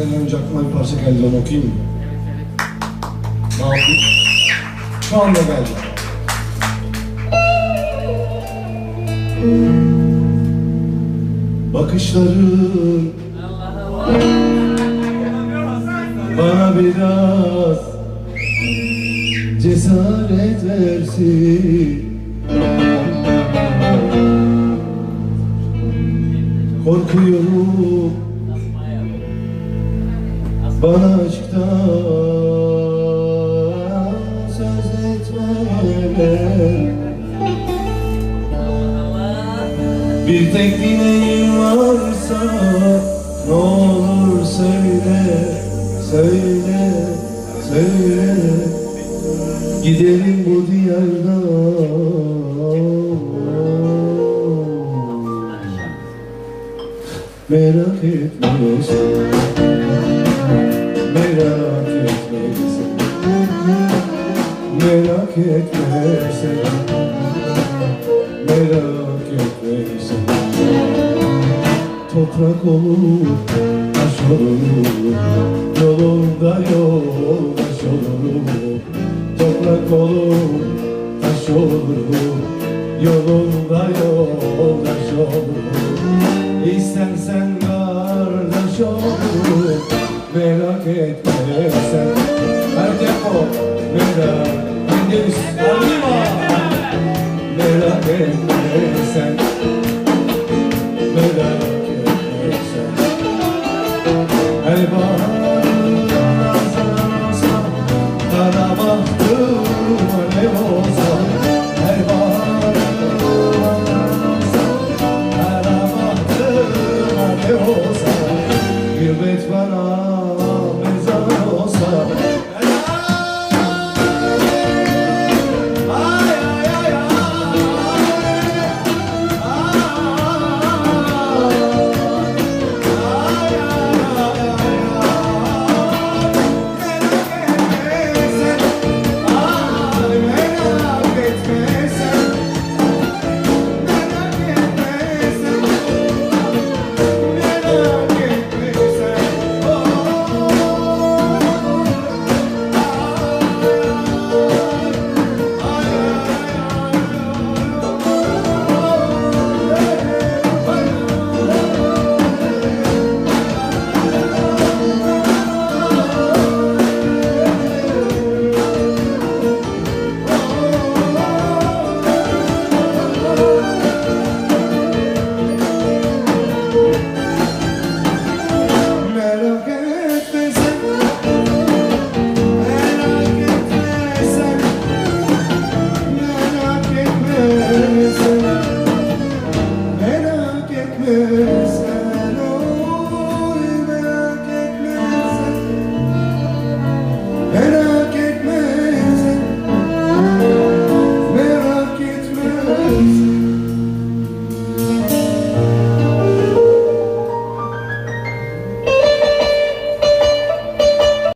aklıma bir parça geldi onu okuyayım mı? Ne yapayım? Şu anda geldi. Bakışların bana biraz cesaret versin Korkuyorum bana aşktan söz etme Bir tek dileğim varsa ne olur söyle, söyle, söyle. Gidelim bu diyardan. Merak etmesin Merak etmesin Merak etmesin Merak etmesin Toprak olur, taş olur Yolunda yoldaş olur Toprak olur, taş olur Yolunda yoldaş olur İstersen kardeş olur Merak etme sen Her tempo Merak Mendelis Arriba Merak etme sen Merak etme sen Her love.